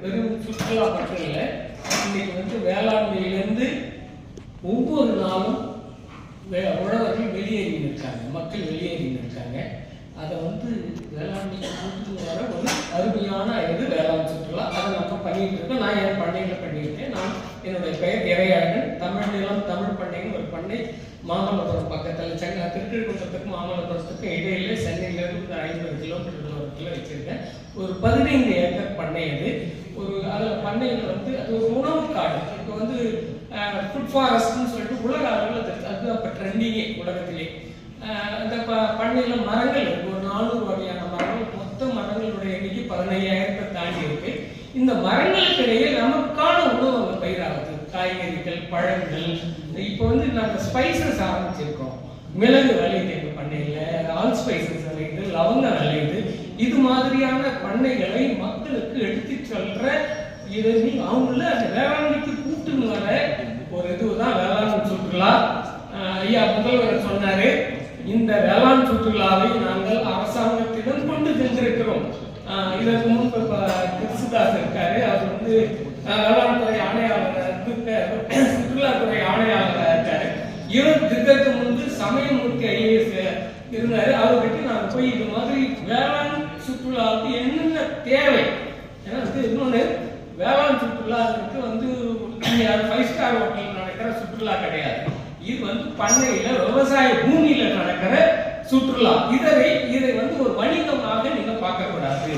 வெறும் சுற்றுலா மட்டும் இல்லை இன்னைக்கு வந்து வேளாண்மையிலேருந்து ஒவ்வொரு நாளும் வே உழவர்கள் வெளியேறி இருக்காங்க மக்கள் வெளியேறி இருக்காங்க அதை வந்து வேளாண்மைக்கு கூட்டு வர ஒரு அருமையான இது வேளாண் சுற்றுலா. அதை நம்ம பண்ணிட்டு இருக்கோம் நான் என் பண்ணையில் பண்ணியிருக்கேன். நான் என்னுடைய பெயர் இறையாளன் தமிழ் நிலம் தமிழ் பண்ணைன்னு ஒரு பண்ணை மாமல்லபுரம் பக்கத்தில் சென்னை திருக்கழுக்குன்றத்துக்கும் மாமல்லபுரத்துக்கும் இடையில சென்னையிலேருந்து ஒரு ஐம்பது கிலோமீட்டர் தூரத்தில் வச்சிருக்கேன். ஒரு பதினைந்து ஏக்கர் பண்ணை அது. ஒரு அதில் பண்ணையில் வந்து அது ஒரு உணவு காடு. இப்போ வந்து ஃபுட் ஃபாரஸ்ட்னு சொல்லிட்டு உலக அளவில் அது அது அப்போ ட்ரெண்டிங்கே உலகத்திலே. அந்த ப பண்ணையில் மரங்கள் இருக்கு. ஒரு நானூறு வகையான மரங்கள். மொத்த மரங்களுடைய எண்ணிக்கை பதினையாயிரத்தை தாண்டி இருக்கு. இந்த மரங்களுக்கு இடையே நமக்கான உணவு அங்கே பயிராகுது. காய்கறிகள் பழங்கள். இப்போ வந்து நாங்கள் ஸ்பைசஸ் ஆரம்பிச்சிருக்கோம். மிளகு விளையுது எங்கள் பண்ணையில். ஆல் ஸ்பைசஸ் விளையுது லவங்கம் விளையுது இது மாதிரியான பண்ணைகளை மக்களுக்கு இது நீ அவங்கள அந்த வேளாண்மைக்கு கூட்டுன்னு வர ஒரு இதுதான் வேளாண் சுற்றுலா. ஐயா முதல்வர் சொன்னாரு. இந்த வேளாண் சுற்றுலாவை நாங்கள் அரசாங்கத்திடம் கொண்டு சென்றிருக்கிறோம். இதற்கு முன்பு கிறிஸ்துதாஸ் இருக்காரு. அவர் வந்து வேளாண் வேளாண்துறை ஆணையாளர் சுற்றுலாத்துறை ஆணையாளராக இருக்காரு. இவர் இதற்கு முன்பு சமயமூர்த்தி ஐஏஎஸ் இருந்தாரு. அவர்கிட்ட நான் போய் இது மாதிரி வேளாண் சுற்றுலாவுக்கு என்ன தேவை ஏன்னா வந்து இன்னொன்று வேளாண் சுற்றுலாவுக்கு வந்து ஃபைவ் ஸ்டார் ஹோட்டல் நடக்கிற சுற்றுலா கிடையாது. இது வந்து பண்ணையில விவசாய பூமியில நடக்கிற சுற்றுலா. இதை இதை வந்து ஒரு வணிகமாக நீங்க பார்க்க கூடாது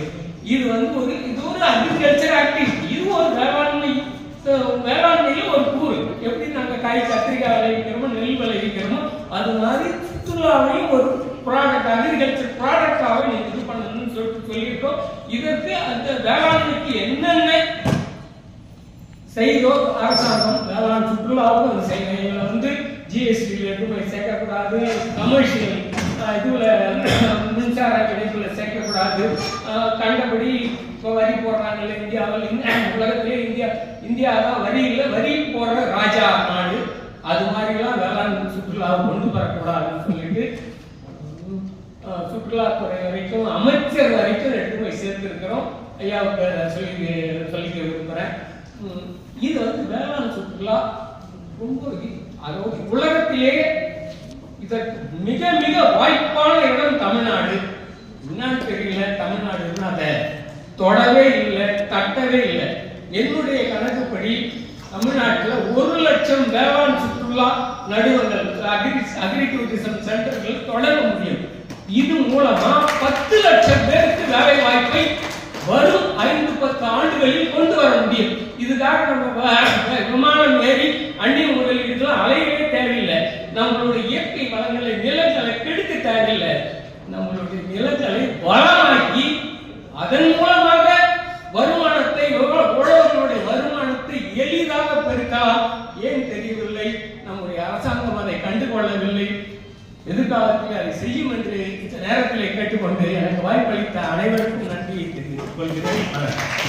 இது வந்து ஒரு இது ஒரு அக்ரிகல்ச்சர் ஆக்டிவிட்டி இது ஒரு வேளாண்மை வேளாண்மையில ஒரு கூறு. எப்படி நாங்க காய் கத்திரிக்காய் விளைவிக்கிறோமோ நெல் விளைவிக்கிறோமோ அது மாதிரி சுற்றுலாவையும் ஒரு ப்ராடக்ட் அக்ரிகல்ச்சர் ப்ராடக்டாக நீங்க இது பண்ணணும்னு சொல்லிட்டு சொல்லியிருக்கோம். இதற்கு அந்த வேளாண்மைக்கு என்னென்ன செய்தோ அரசாங்கம் வேளாண் சுற்றுலாவுக்கும் அது செய்யணும் இதில் வந்து ஜிஎஸ்டியில் எடுத்து போய் சேர்க்கக்கூடாது. கமர்ஷியல் இதுல மின்சார இணைப்புல சேர்க்கக்கூடாது. கண்டபடி இப்போ வரி போடுறாங்கல்ல இந்தியாவில். உலகத்திலே இந்தியா இந்தியா தான் வரி இல்லை வரி போடுற ராஜா நாடு. அது மாதிரிலாம் வேளாண் சுற்றுலாவை கொண்டு வரக்கூடாதுன்னு சொல்லிட்டு சுற்றுலாத்துறை வரைக்கும் அமைச்சர் வரைக்கும் ரெண்டு போய் சேர்த்துருக்கிறோம். ஐயாவுக்கு சொல்லி சொல்லிக்க விரும்புகிறேன் இது வந்து வேளாண் சுற்றுலா ரொம்ப அதாவது உலகத்திலேயே இதற்கு மிக மிக வாய்ப்பான இடம் தமிழ்நாடு. என்னன்னு தெரியல தமிழ்நாடு அதை தொடவே இல்லை தட்டவே இல்லை. என்னுடைய கணக்குப்படி தமிழ்நாட்டுல ஒரு லட்சம் வேளாண் சுற்றுலா நடுவர்கள் அக்ரி அக்ரி டூரிசம் சென்டர்கள் தொடர முடியும். இது மூலமா பத்து லட்சம் பேருக்கு வேலை வாய்ப்பை வரும் ஐந்து பத்து ஆண்டுகளில் கொண்டு நம்ம விமானம் ஏறி அந்நிய முதலீடுகள் அலையவே தேவையில்லை. நம்மளுடைய இயற்கை வளங்களை நிலங்களை கெடுக்க தேவையில்லை. நம்மளுடைய நிலங்களை வளமாக்கி அதன் மூலமாக வருமானத்தை உழவர்களுடைய வருமானத்தை எளிதாக பெருக்கலாம் ஏன் தெரியவில்லை? நம்முடைய அரசாங்கம் அதை கண்டுகொள்ளவில்லை. எதிர்காலத்தில் அதை செய்யும் என்று இந்த கேட்டுக்கொண்டு எனக்கு வாய்ப்பளித்த அனைவருக்கும் நன்றியை தெரிவித்துக் கொள்கிறேன்.